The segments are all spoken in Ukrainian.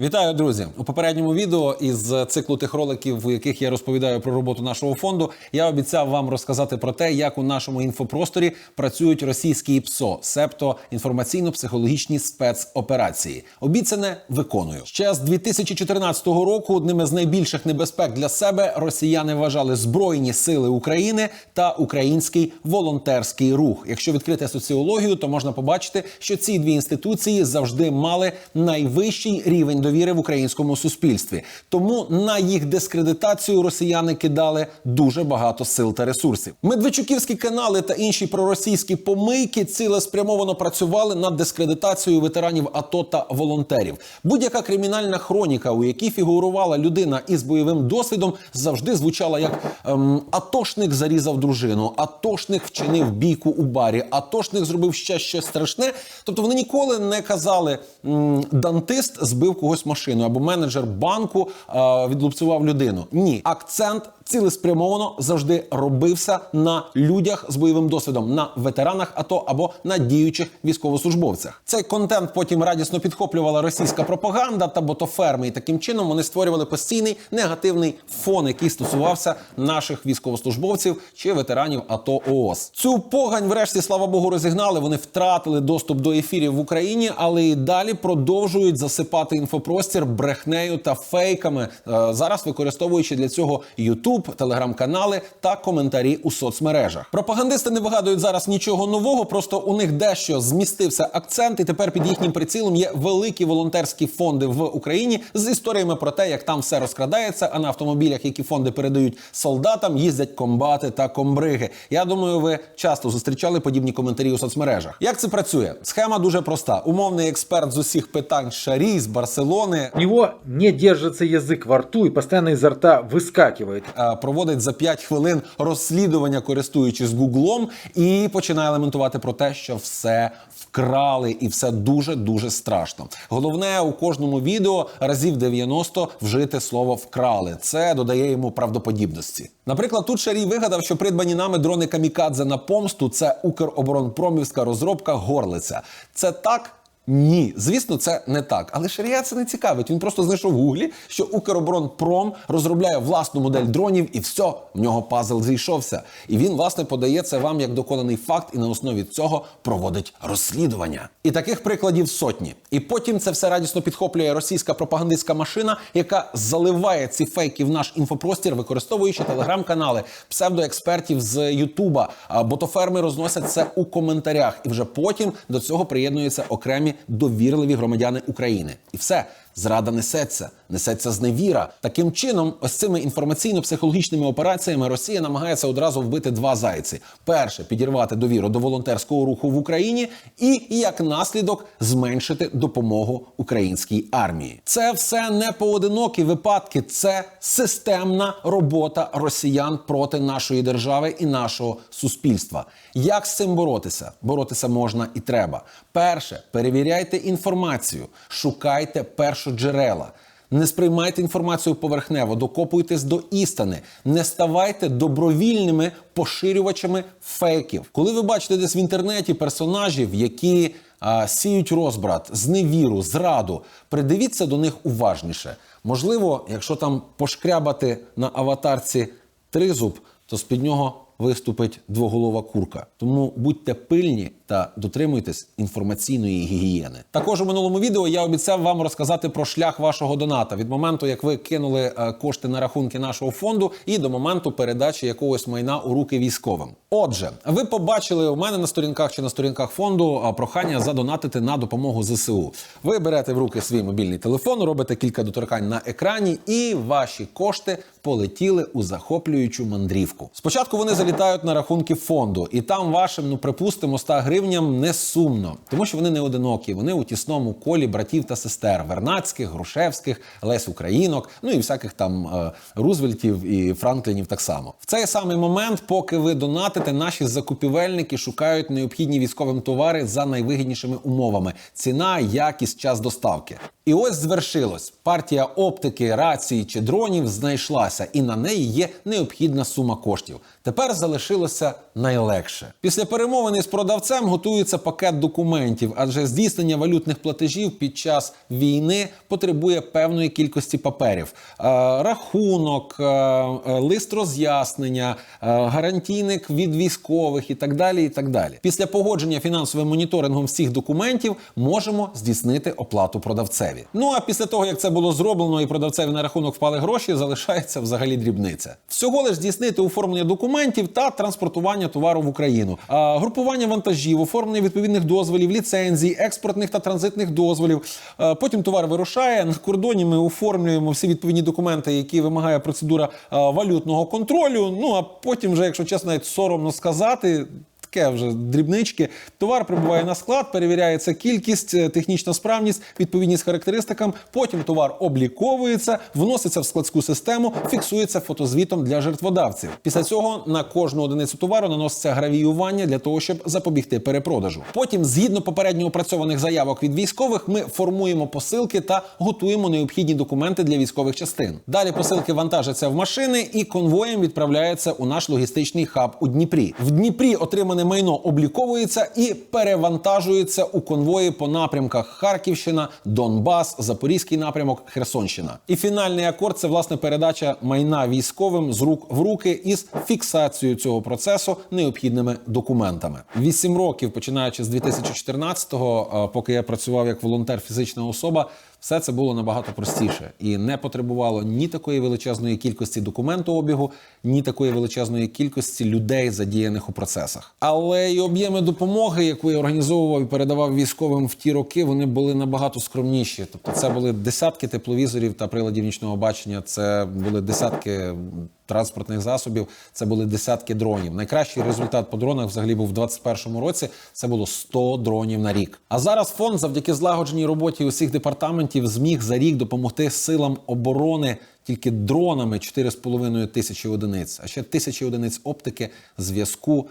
Вітаю, друзі! У попередньому відео із циклу тих роликів, у яких я розповідаю про роботу нашого фонду, я обіцяв вам розказати про те, як у нашому інфопросторі працюють російські ПСО, себто інформаційно-психологічні спецоперації. Обіцяне виконую. Ще з 2014 року одними з найбільших небезпек для себе росіяни вважали збройні сили України та український волонтерський рух. Якщо відкрити соціологію, то можна побачити, що ці дві інституції завжди мали найвищий рівень довіри в українському суспільстві. Тому на їх дискредитацію росіяни кидали дуже багато сил та ресурсів. Медведчуківські канали та інші проросійські помийки цілеспрямовано працювали над дискредитацією ветеранів АТО та волонтерів. Будь-яка кримінальна хроніка, у якій фігурувала людина із бойовим досвідом, завжди звучала як ем, атошник зарізав дружину, атошник вчинив бійку у барі, атошник зробив ще щось страшне. Тобто вони ніколи не казали м, дантист збив когось машину або менеджер банку е, відлупцював людину. Ні, акцент цілеспрямовано завжди робився на людях з бойовим досвідом, на ветеранах АТО або на діючих військовослужбовцях. Цей контент потім радісно підхоплювала російська пропаганда та ботоферми, і таким чином вони створювали постійний негативний фон, який стосувався наших військовослужбовців чи ветеранів АТО ООС. Цю погань, врешті, слава Богу, розігнали. Вони втратили доступ до ефірів в Україні, але і далі продовжують засипати інфопростір брехнею та фейками. е, Зараз використовуючи для цього YouTube, телеграм-канали та коментарі у соцмережах. Пропагандисти не вигадують зараз нічого нового, просто у них дещо змістився акцент, і тепер під їхнім прицілом є великі волонтерські фонди в Україні з історіями про те, як там все розкрадається. А на автомобілях, які фонди передають солдатам, їздять комбати та комбриги. Я думаю, ви часто зустрічали подібні коментарі у соцмережах. Як це працює? Схема дуже проста. Умовний експерт з усіх питань Шарі з Барселони У него не держится язык во рту и постоянно изо рта выскакивает. е, проводить за 5 хвилин розслідування, користуючись гуглом, і починає лементувати про те, що все вкрали, і все дуже дуже страшно. Головне у кожному відео разів 90 вжити слово вкрали. Це додає йому правдоподібності. Наприклад, тут Шарій вигадав, що придбані нами дрони камікадзе на помсту це Укроборонпромівська розробка горлиця. Це так. Ні, звісно, це не так. Але Шарія це не цікавить. Він просто знайшов в гуглі, що Укроборонпром розробляє власну модель дронів, і все, в нього пазл зійшовся. І він, власне, подає це вам як доконаний факт, і на основі цього проводить розслідування. І таких прикладів сотні. І потім це все радісно підхоплює російська пропагандистська машина, яка заливає ці фейки в наш інфопростір, використовуючи телеграм-канали псевдоекспертів з Ютуба. Ботоферми розносять це у коментарях, і вже потім до цього приєднуються окремі довірливі громадяни України. І все. Зрада несеться, несеться зневіра. Таким чином, ось цими інформаційно-психологічними операціями Росія намагається одразу вбити два зайці: перше підірвати довіру до волонтерського руху в Україні, і як наслідок зменшити допомогу українській армії. Це все не поодинокі випадки, це системна робота росіян проти нашої держави і нашого суспільства. Як з цим боротися? Боротися можна і треба. Перше, перевіряйте інформацію, шукайте першоджерела. Не сприймайте інформацію поверхнево, докопуйтесь до істини, не ставайте добровільними поширювачами фейків. Коли ви бачите десь в інтернеті персонажів, які а, сіють розбрат, зневіру, зраду, придивіться до них уважніше. Можливо, якщо там пошкрябати на аватарці тризуб, то з-під нього виступить двоголова курка. Тому будьте пильні та дотримуйтесь інформаційної гігієни. Також у минулому відео я обіцяв вам розказати про шлях вашого доната від моменту, як ви кинули е, кошти на рахунки нашого фонду, і до моменту передачі якогось майна у руки військовим. Отже, ви побачили у мене на сторінках чи на сторінках фонду е, прохання задонатити на допомогу ЗСУ. Ви берете в руки свій мобільний телефон, робите кілька доторкань на екрані, і ваші кошти полетіли у захоплюючу мандрівку. Спочатку вони залітають на рахунки фонду, і там вашим, ну припустимо, 100 гривням не сумно, тому що вони не одинокі. Вони у тісному колі братів та сестер Вернацьких, Грушевських, Лесь Українок, ну і всяких там е, Рузвельтів і Франклінів так само. В цей самий момент, поки ви донатите, наші закупівельники шукають необхідні військовим товари за найвигіднішими умовами: ціна, якість, час доставки. І ось звершилось. Партія оптики, рації чи дронів знайшлася, і на неї є необхідна сума коштів. Тепер залишилося найлегше. Після перемовини з продавцем готується пакет документів, адже здійснення валютних платежів під час війни потребує певної кількості паперів: Е, рахунок, е, е, лист роз'яснення, гарантійник від військових і так далі. І так далі. Після погодження фінансовим моніторингом всіх документів можемо здійснити оплату продавцеві. Ну а після того, як це було зроблено і продавцеві на рахунок впали гроші, залишається взагалі дрібниця. Всього лиш здійснити оформлення документів та транспортування товару в Україну, групування вантажів, оформлення відповідних дозволів, ліцензій, експортних та транзитних дозволів. Потім товар вирушає на кордоні. Ми оформлюємо всі відповідні документи, які вимагає процедура валютного контролю. Ну а потім, вже, якщо чесно, навіть соромно сказати. Таке вже дрібнички. Товар прибуває на склад, перевіряється кількість, е, технічна справність, відповідність характеристикам. Потім товар обліковується, вноситься в складську систему, фіксується фотозвітом для жертводавців. Після цього на кожну одиницю товару наноситься гравіювання для того, щоб запобігти перепродажу. Потім, згідно попередньо опрацьованих заявок від військових, ми формуємо посилки та готуємо необхідні документи для військових частин. Далі посилки вантажаться в машини і конвоєм відправляється у наш логістичний хаб у Дніпрі. В Дніпрі отримане майно обліковується і перевантажується у конвої по напрямках Харківщина, Донбас, Запорізький напрямок, Херсонщина. І фінальний акорд це власне передача майна військовим з рук в руки із фіксацією цього процесу необхідними документами. Вісім років, починаючи з 2014-го, е, поки я працював як волонтер, фізична особа. Все це було набагато простіше і не потребувало ні такої величезної кількості документообігу, ні такої величезної кількості людей, задіяних у процесах. Але і об'єми допомоги, яку я організовував і передавав військовим в ті роки, вони були набагато скромніші. Тобто, це були десятки тепловізорів та приладів нічного бачення, це були десятки транспортних засобів, це були десятки дронів. Найкращий результат по дронах взагалі був в 2021 році. Це було 100 дронів на рік. А зараз фонд, завдяки злагодженій роботі усіх департаментів, зміг за рік допомогти силам оборони тільки дронами 4,5 тисячі одиниць, а ще тисячі одиниць оптики, зв'язку,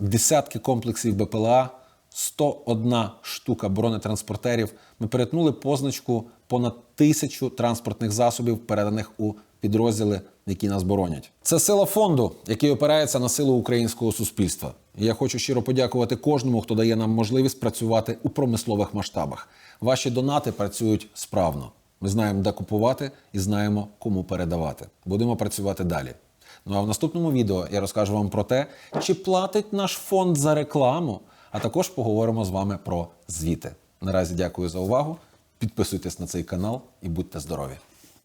десятки комплексів БПЛА. 101 штука бронетранспортерів. Ми перетнули позначку понад тисячу транспортних засобів, переданих у підрозділи, які нас боронять. Це сила фонду, який опирається на силу українського суспільства. Я хочу щиро подякувати кожному, хто дає нам можливість працювати у промислових масштабах. Ваші донати працюють справно. Ми знаємо, де купувати і знаємо, кому передавати. Будемо працювати далі. Ну а в наступному відео я розкажу вам про те, чи платить наш фонд за рекламу, а також поговоримо з вами про звіти. Наразі дякую за увагу. Підписуйтесь на цей канал і будьте здорові!